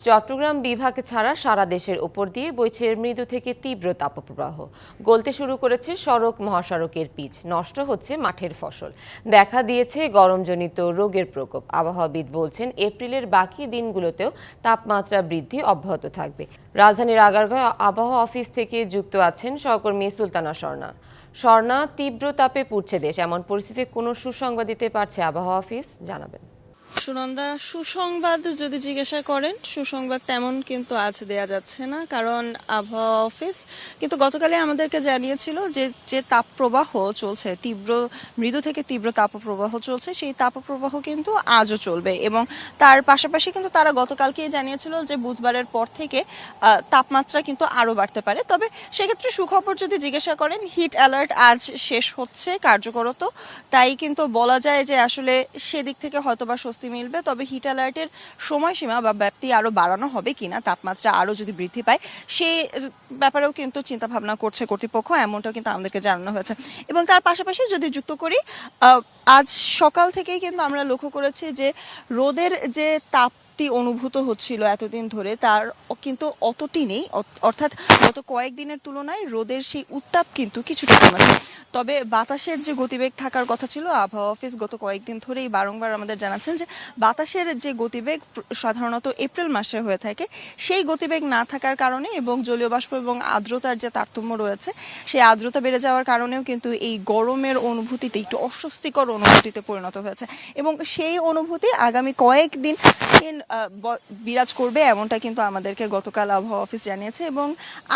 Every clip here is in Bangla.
চট্টগ্রাম বিভাগ ছাড়া সারা দেশের ওপর দিয়ে বইছে মৃদু থেকে তীব্র তাপপ্রবাহ। গলতে শুরু করেছে সড়ক মহাসড়কের পিচ, নষ্ট হচ্ছে মাঠের ফসল। দেখা দিয়েছে গরমজনিত রোগের প্রকোপ। আবহাওয়াবিদ বলছেন, এপ্রিলের বাকি দিনগুলোতেও তাপমাত্রা বৃদ্ধি অব্যাহত থাকবে। রাজধানীর আগারগাঁও আবহাওয়া অফিস থেকে যুক্ত আছেন সহকর্মী সুলতানা স্বর্ণা স্বর্ণা তীব্র তাপে পুড়ছে দেশ। এমন পরিস্থিতিতে কোনো সুসংবাদ দিতে পারছে আবহাওয়া অফিস? জানাবেন। সুনন্দা, সুসংবাদ যদি জিজ্ঞাসা করেন, সুসংবাদ তেমন কিন্তু আজ দেয়া যাচ্ছে না। কারণ আবহাওয়া অফিস কিন্তু গতকালে আমাদেরকে জানিয়েছিল যে যে তাপপ্রবাহ চলছে, তীব্র, মৃদু থেকে তীব্র তাপপ্রবাহ চলছে, সেই তাপপ্রবাহ কিন্তু আজও চলবে। এবং তার পাশাপাশি কিন্তু তারা গতকালকেই জানিয়েছিল যে, বুধবারের পর থেকে তাপমাত্রা কিন্তু আরও বাড়তে পারে। তবে সেক্ষেত্রে সুখবর যদি জিজ্ঞাসা করেন, হিট অ্যালার্ট আজ শেষ হচ্ছে, কার্যকরত। তাই কিন্তু বলা যায় যে, আসলে সেদিক থেকে হয়তোবা স্বস্তি মিলবে, তবে হিট অ্যালার্টের সময়সীমা বা ব্যাপ্তি আরও বাড়ানো হবে কিনা, তাপমাত্রা আরও যদি বৃদ্ধি পায় সেই ব্যাপারেও কিন্তু চিন্তা ভাবনা করছে কর্তৃপক্ষ, এমনটাও কিন্তু আমাদেরকে জানানো হয়েছে। এবং তার পাশাপাশি যদি যুক্ত করি আজ সকাল থেকেই কিন্তু আমরা লক্ষ্য করেছি যে রোদের যে তাপ অনুভূত হচ্ছিল এতদিন ধরে, তার কিন্তু অতটি নেই। অর্থাৎ গত কয়েকদিনের তুলনায় রোদের সেই উত্তাপ কিন্তু কিছুটা কমেছে। তবে বাতাসের যে গতিবেগ থাকার কথা ছিল, আবহাওয়া অফিস গত কয়েকদিন ধরেই বারংবার আমাদের জানাচ্ছেন যে, বাতাসের যে গতিবেগ সাধারণত এপ্রিল মাসে হয়ে থাকে, সেই গতিবেগ না থাকার কারণে এবং জলীয় বাষ্প এবং আর্দ্রতার যে তারতম্য রয়েছে, সেই আর্দ্রতা বেড়ে যাওয়ার কারণেও কিন্তু এই গরমের অনুভূতিতে একটু অস্বস্তিকর অনুভূতিতে পরিণত হয়েছে। এবং সেই অনুভূতি আগামী কয়েকদিন বিরাজ করবে এমনটা কিন্তু আমাদেরকে গতকাল আবহাওয়া অফিস জানিয়েছে এবং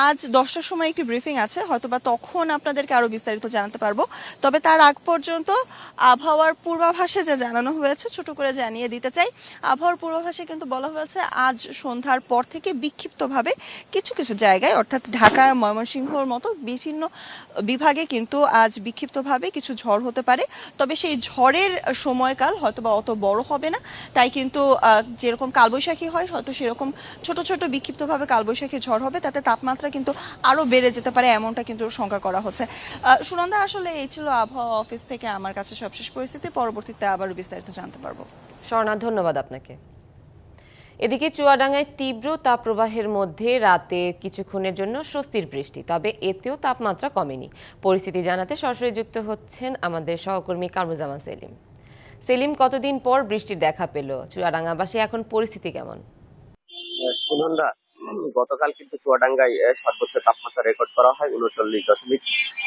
আজ দশটার সময় একটি ব্রিফিং আছে, হয়তোবা তখন আপনাদেরকে আরও বিস্তারিত জানাতে পারব। তবে তার আগ পর্যন্ত আবহাওয়ার পূর্বাভাসে যে জানানো হয়েছে, ছোট করে জানিয়ে দিতে চাই। আবহাওয়ার পূর্বাভাসে কিন্তু বলা হয়েছে, আজ সন্ধ্যার পর থেকে বিক্ষিপ্তভাবে কিছু কিছু জায়গায়, অর্থাৎ ঢাকা, ময়মনসিংহর মতো বিভিন্ন বিভাগে কিন্তু আজ বিক্ষিপ্তভাবে কিছু ঝড় হতে পারে। তবে সেই ঝড়ের সময়কাল হয়তোবা অত বড় হবে না। তাই কিন্তু যেরকম কালবৈশাখী হয়, হয়তো সেরকম ছোট ছোট বিক্ষিপ্তভাবে কালবৈশাখী ঝড় হবে, তাতে তাপমাত্রা কিন্তু আরও বেড়ে যেতে পারে, এমনটা কিন্তু শঙ্কা করা হচ্ছে। সুনন্দা, আসলে এই ছিল আবহাওয়া অফিস থেকে আমার কাছে সবশেষ পরিস্থিতি, পরবর্তীতে আবারও বিস্তারিত জানতে পারব। স্বর্ণা, ধন্যবাদ আপনাকে। এদিকে চুয়াডাঙ্গায় তীব্র তাপপ্রবাহের মধ্যে রাতে কিছুক্ষণের জন্য স্বস্তির বৃষ্টি, তবে এতেও তাপমাত্রা কমেনি। পরিস্থিতি জানাতে সরাসরি যুক্ত হচ্ছেন আমাদের সহকর্মী কামরুজ্জামান সেলিম। সেলিম, কতদিন পর বৃষ্টির দেখা পেল? চুয়াডাঙ্গাবাসী এখন পরিস্থিতি কেমন? সুনন্দা, গতকাল কিন্তু চুয়াডাঙ্গায় সর্বোচ্চ তাপমাত্রা রেকর্ড করা হয় উনচল্লিশ দশমিক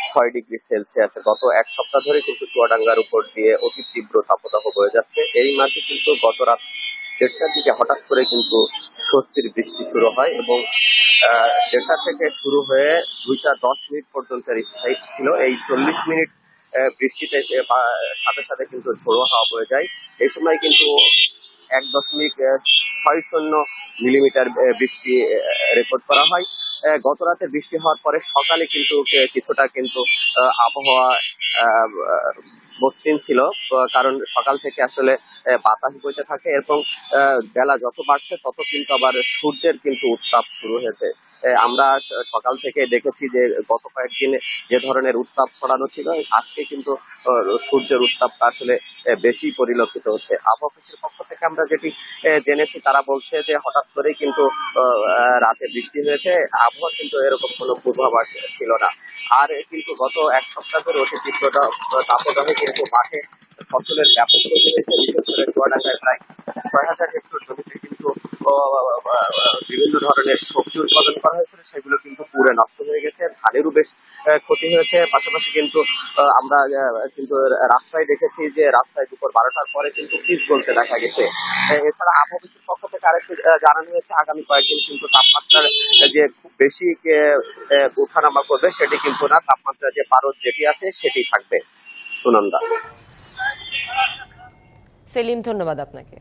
ছয় ডিগ্রি সেলসিয়াস। গত এক সপ্তাহ ধরে কিন্তু চুয়াডাঙ্গার উপর দিয়ে অতি তীব্র তাপদাহ বয়ে যাচ্ছে। এই মাঝে কিন্তু গত রাত দেড়টার দিকে হঠাৎ করে কিন্তু স্বস্তির বৃষ্টি শুরু হয় এবং দেড়টা থেকে শুরু হয়ে দুইটা দশ মিনিট পর্যন্ত স্থায়ী ছিল। এই চল্লিশ মিনিট বৃষ্টিতে সাথে সাথে কিন্তু ঝোড়ো হাওয়া বয়ে যায়। এই সময় কিন্তু এক দশমিক ছয় শূন্য মিলিমিটার বৃষ্টি রেকর্ড করা হয়। গত রাতে বৃষ্টি হওয়ার পরে সকালে কিন্তু কিছুটা কিন্তু আবহাওয়া মসৃণ ছিল। কারণ সকাল থেকে আসলে বাতাস বইতে থাকে। এবং বেলা যত বাড়ছে তত কিন্তু আবার সূর্যের কিন্তু উত্তাপ শুরু হয়েছে। আমরা সকাল থেকে দেখেছি যে গত কয়েকদিন যে ধরনের উত্তাপ ছড়ানো ছিল, আজকে কিন্তু সূর্যের উত্তাপটা আসলে বেশি পরিলক্ষিত হচ্ছে। আবহাওয়া পক্ষ থেকে আমরা যেটি জেনেছি, তারা বলছে যে হঠাৎ করেই কিন্তু রাতে বৃষ্টি হয়েছে। আবহাওয়া কিন্তু এরকম কোনো পূর্বাভাস ছিল না। আর কিন্তু গত এক সপ্তাহ ধরে অতি তীব্র তা- তাপদাহে কিন্তু মাঠে ফসলের ব্যাপক ক্ষতি হয়েছে। বিশেষ করে প্রায় ছয় হাজার হেক্টর জমিতে কিন্তু বিভিন্ন ধরনের সবজি উৎপাদন করা হয়েছিল, সেগুলো কিন্তু পুড়ে নষ্ট হয়ে গেছে। ধানেরও বেশ ক্ষতি হয়েছে। পাশাপাশি কিন্তু আমরা কিন্তু রাস্তায় দেখেছি যে রাস্তায় দুপুর বারোটার পরে কিন্তু পিচ গলতে দেখা গেছে। এছাড়া আবহাওয়া পক্ষ থেকে আরেকটু জানানো হয়েছে, আগামী কয়েকদিন কিন্তু তাপমাত্রার যে খুব বেশি ওঠানামা করবে, সেটি কিন্তু না তাপমাত্রা যে পারদ যেটি আছে, সেটি থাকবে। সুনন্দা। সেলিম, ধন্যবাদ আপনাকে।